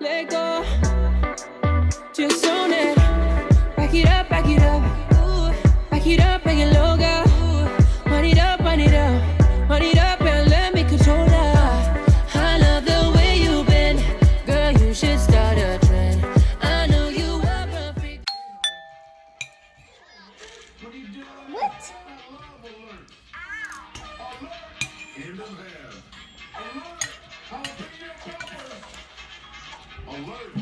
let go. Just Ngayon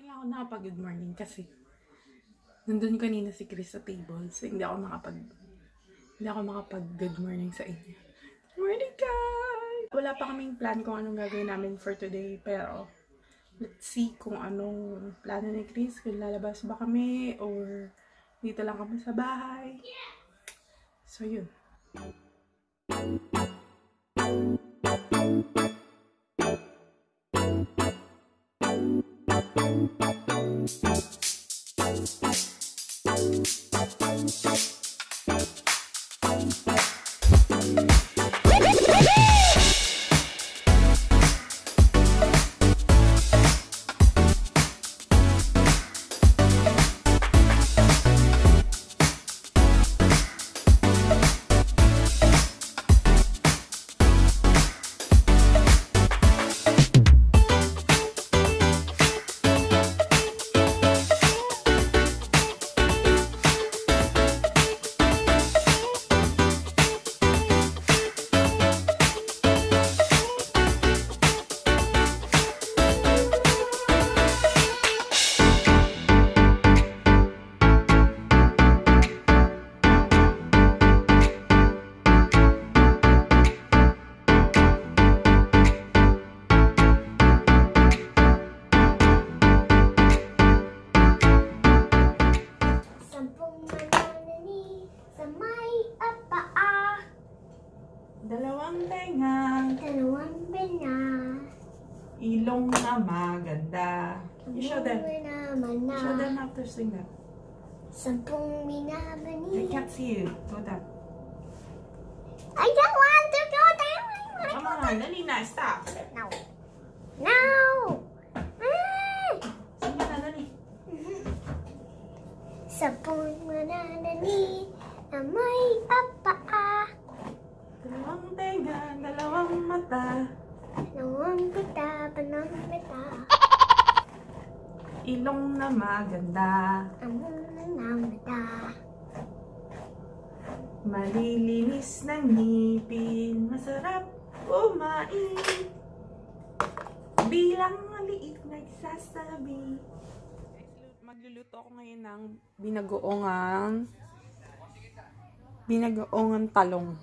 lang ako nakapag-good morning kasi nandun kanina si Chris sa table so hindi ako makapag hindi ako makapag-good morning sa inyo. Morning guys! Wala pa kaming plan kung anong gagawin namin for today pero let's see kung anong plano ni Chris kung lalabas ba kami or dito lang kami sa bahay. So yun. Sampung Ang. You show them. Show them how to sing that. Sampung. They can't see you. Go down. I don't want to go down. Come on, down. Nalina, stop. No. No. Ah. Sampung minamani. Amay. Ilong na maganda. Malilinis ng ngipin. Masarap kumain. Bilang maliit nagsasabi. Magluluto ako ngayon ng binagoongan binagoongan talong.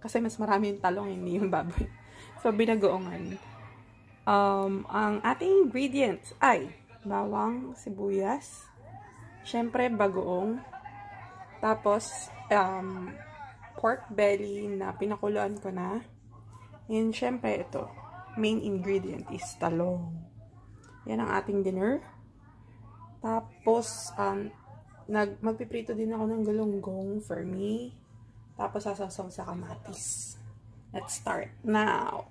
Kasi mas marami yung talong, hindi yung baboy. So, binagoongan. Um, ang ating ingredients ay bawang, sibuyas, syempre bagoong, tapos um, pork belly na pinakuluan ko na. And syempre ito, main ingredient is talong. Yan ang ating dinner. Tapos, um, nag, magpiprito din ako ng galunggong for me. Tapos, sasasaw sa kamatis. Let's start now.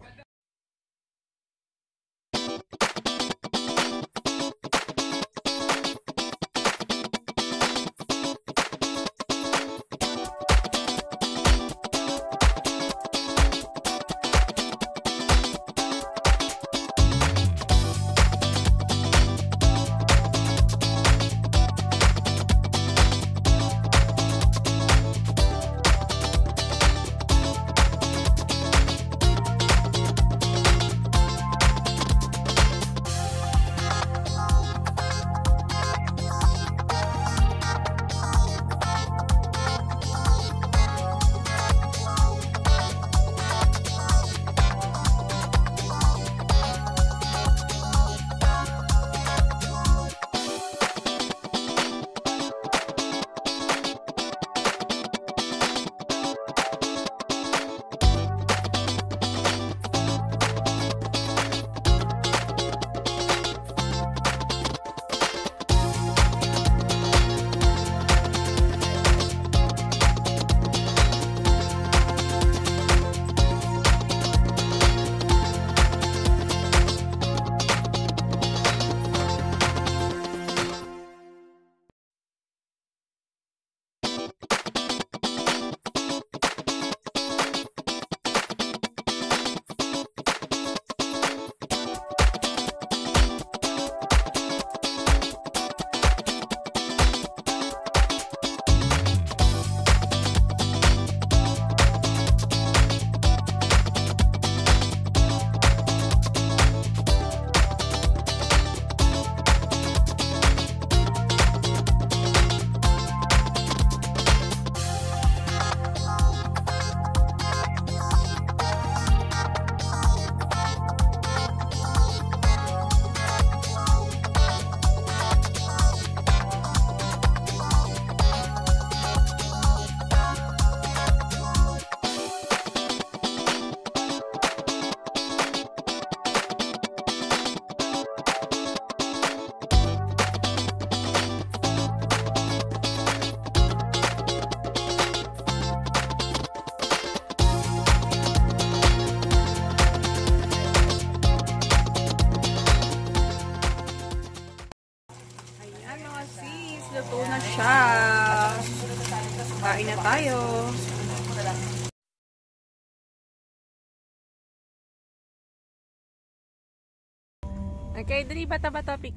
Okay, dali bata-bata pick.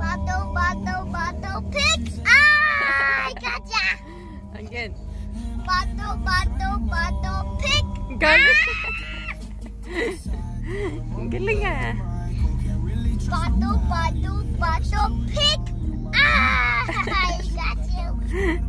Bato, bato, bato, pick! Ah! I gotcha! Again. Bato, bato, bato, pick! Galing. Ang galing ah. Bato, bato, bato, pick! Ah! I got you!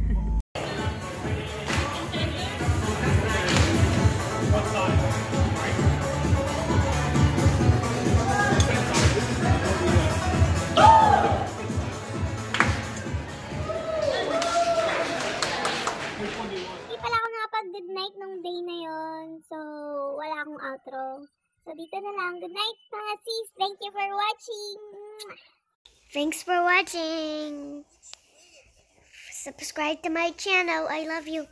Na yon. So, wala akong outro. So, dito na lang. Good night, mga sis. Thank you for watching. Thanks for watching. Subscribe to my channel. I love you.